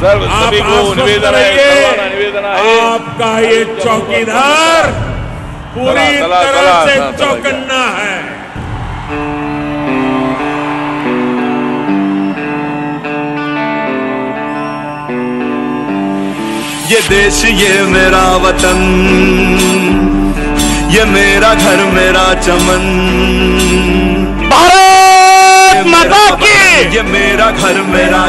सर्व सभी को निवेदन है निवेदन आहे आपका ये चौकीदार पूरी तरह से चला, चौकन्ना है। ये देश ये मेरा वतन ये मेरा घर मेरा चमन। भारत माता की ये मेरा घर मेरा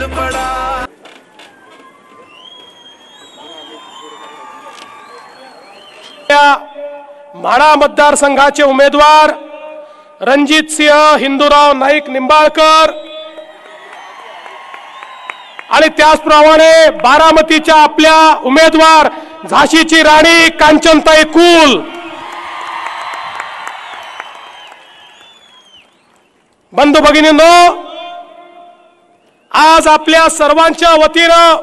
चल पड़ा. म्हाडा मतदारसंघाचे उमेदवार रणजित सिंह हिंदूराव नाईक निंबाळकर. आणि त्याचप्रमाणे बारामतीच्या आपल्या उमेदवार झाशीची राणी कांचनताई कुल. बंधू भगिनींनो आज आपल्या सर्वांच्या वतीनं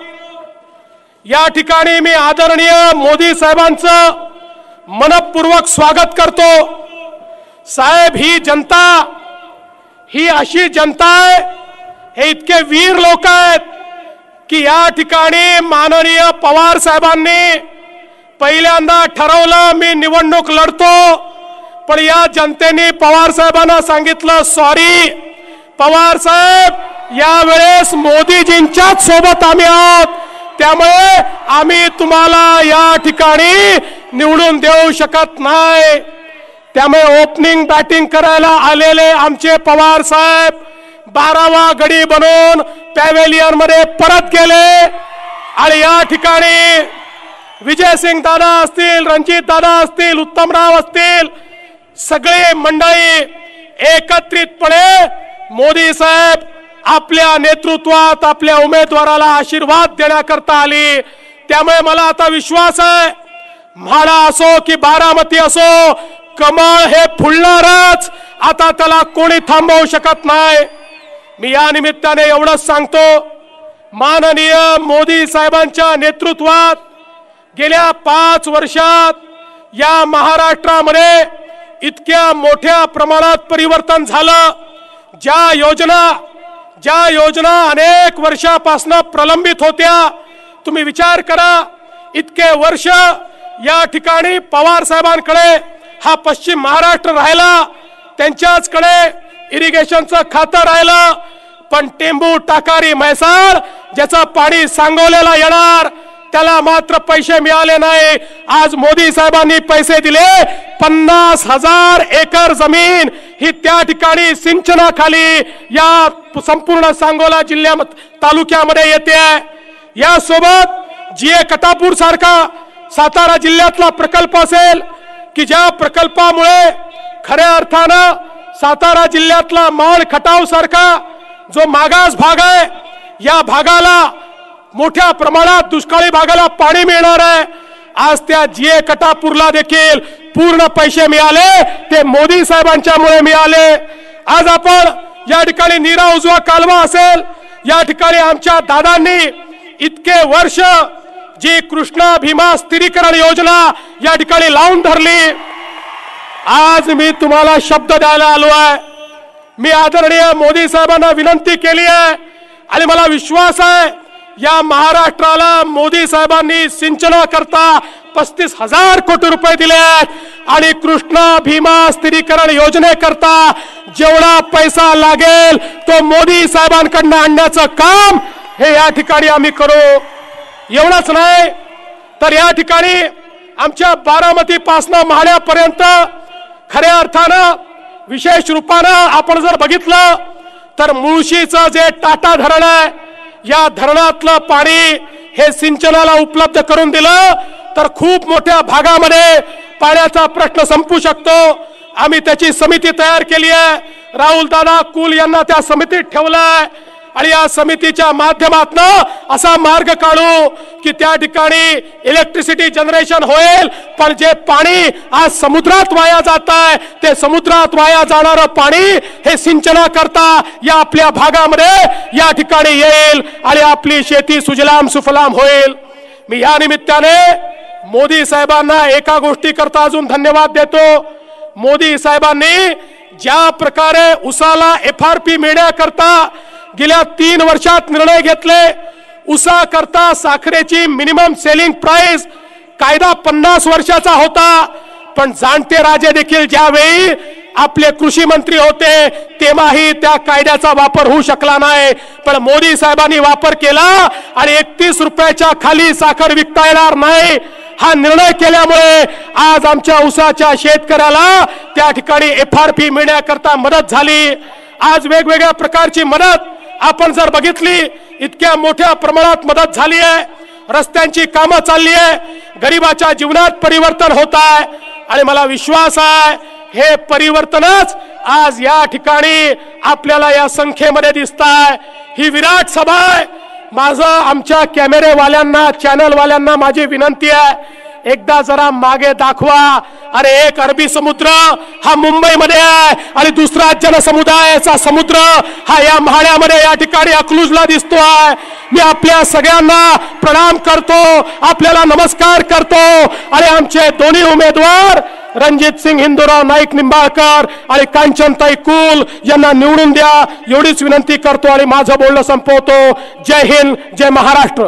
या ठिकाणी मी आदरणीय मोदी साहेबांचं मनपूर्वक स्वागत करतो. साहेब ही जनता ही अशी जनता आहे हे इतके वीर लोक आहेत की या ठिकाणी माननीय पवार साहेबांनी पहिल्यांदा ठरवलं मी निवडणूक लढतो. पण या जनतेने पवार साहेबांना सांगितलं सॉरी पवार साहेब यावेळेस मोदीजींच्याच सोबत आम्ही आहोत. त्यामुळे आम्ही तुम्हाला या ठिकाणी निवडून देऊ शकत नाही. त्यामुळे ओपनिंग बॅटिंग करायला आलेले आमचे पवार साहेब बारावा गडी बनवून पॅवेलियनमध्ये परत गेले. आणि या ठिकाणी विजयसिंग दादा असतील रणजित दादा असतील उत्तमराव असतील सगळे मंडळी एकत्रितपणे मोदी साहेब आपल्या नेतृत्वात आपल्या उमेदवाराला आशीर्वाद देण्याकरता आली. त्यामुळे मला आता विश्वास आहे म्हाडा असो की बारामती असो कमळ हे फुलणारच. आता त्याला कोणी थांबवू शकत नाही. मी या निमित्ताने एवढंच सांगतो माननीय मोदी साहेबांच्या नेतृत्वात गेल्या पाच वर्षात या महाराष्ट्रामध्ये इतक्या मोठ्या प्रमाणात परिवर्तन झालं. ज्या योजना ज्या योजना अनेक वर्षापासून प्रलंबित होत्या तुम्ही विचार करा इतके वर्ष या ठिकाणी पवार साहेबांकडे हा पश्चिम महाराष्ट्र राहिला त्यांच्याचकडे इरिगेशनचं खातं राहिलं पण टेंबू टाकारी म्हैसाळ ज्याचं पाणी सांगोल्याला येणार त्याला मात्र पैसे मिळाले नाही. आज मोदी साहेबांनी पैसे दिले पन्नास हजार एकर जमीन ही त्या ठिकाणी सिंचनाखाली या संपूर्ण सांगोला जिल्ह्या तालुक्यामध्ये येते. यासोबत जीए कटापूर सारखा सातारा जिल्ह्यातला प्रकल्प असेल की ज्या प्रकल्पामुळे खऱ्या अर्थानं सातारा जिल्ह्यातला माळ खटाव सारखा जो मागास भाग आहे या भागाला मोठ्या प्रमाणात दुष्काळी भागाला पाणी मिळणार आहे. आज त्या जीए कटापूरला देखील पूर्ण पैसे मिळाले ते मोदी साहेबांच्यामुळे मिळाले. आज आपण या ठिकाणी नीरा उजवा कालवा असेल या ठिकाणी आमच्या दादांनी इतके वर्ष जी कृष्णा भीमा स्थिरीकरण योजना या ठिकाणी लावून धरली. आज मी तुम्हाला शब्द द्यायला आलो आहे. मी आदरणीय मोदी साहेबांना विनंती केली आहे आणि मला विश्वास आहे या महाराष्ट्राला मोदी साहेबांनी सिंचनाकरता पस्तीस हजार कोटी रुपये दिले आहेत. आणि कृष्णा भीमा स्थिरीकरण योजनेकरता जेवढा पैसा लागेल तो मोदी साहेबांकडनं आणण्याचं काम हे या ठिकाणी आम्ही करू. एवढंच नाही तर या ठिकाणी आमच्या बारामती पासनं माहण्यापर्यंत खऱ्या अर्थानं विशेष रूपानं आपण जर बघितलं तर मुळशीचं जे टाटा धरण आहे या धरणातलं पाणी हे सिंचनाला उपलब्ध करून दिलं तर खूप मोठ्या भागामध्ये पाण्याचा प्रश्न संपू शकतो. आम्ही त्याची समिती तयार केली आहे. राहुल दादा कुल यांना त्या समितीत ठेवलाय. आणि या समितीच्या माध्यमातून असा मार्ग काढू की त्या ठिकाणी इलेक्ट्रिसिटी जनरेशन होईल. पण जे पाणी आज समुद्रात वाया जात आहे ते समुद्रात वाया जाणारं पाणी हे सिंचना करता या आपल्या भागामध्ये या ठिकाणी येईल आणि आपली शेती सुजलाम सुफलाम होईल. मी या निमित्ताने मोदी साहेबांना एका गोष्टी करता अजून धन्यवाद देतो. मोदी साहेबांनी ज्या प्रकारे उसाला एफ आर पी मिळण्याकरता गेल्या तीन वर्षात निर्णय घेतले. उसा करता साखरेची मिनिमम सेलिंग प्राइस कायदा पन्नास वर्षाचा होता. पण जाणते राजे देखील ज्यावेळी आपले कृषी मंत्री होते तेव्हाही त्या कायद्याचा वापर होऊ शकला नाही. पण मोदी साहेबांनी वापर केला आणि एकतीस रुपयाच्या खाली साखर विकता येणार नाही. हा निर्णय केल्यामुळे आज आमच्या उसाच्या शेतकऱ्याला त्या ठिकाणी एफ आर पी मिळण्याकरता मदत झाली. आज वेगवेगळ्या प्रकारची मदत आपण जर बघितली इतक्या मोठ्या प्रमाणात मदत झाली आहे. रस्त्यांची कामं चालली आहे. गरिबाच्या जीवनात परिवर्तन होत आहे. आणि मला विश्वास आहे हे परिवर्तनच आज या ठिकाणी आपल्याला या संख्येमध्ये दिसत आहे. ही विराट सभा आहे. माझं आमच्या कॅमेरेवाल्यांना चॅनलवाल्यांना माझी विनंती आहे. एकदा जरा मागे दाखवा. अरे एक अरबी समुद्र हा मुंबईमध्ये आहे. आणि दुसरा जनसमुदायाचा समुद्र हा या म्हाड्यामध्ये या ठिकाणी अकलूजला आहे. मी आपल्या सगळ्यांना प्रणाम करतो आपल्याला नमस्कार करतो. आणि आमचे दोन्ही उमेदवार रणजित सिंग हिंदूराव नाईक निंबाळकर आणि कांचनताई कुल यांना निवडून द्या. एवढीच विनंती करतो आणि माझं बोलणं संपवतो. जय हिंद जय महाराष्ट्र.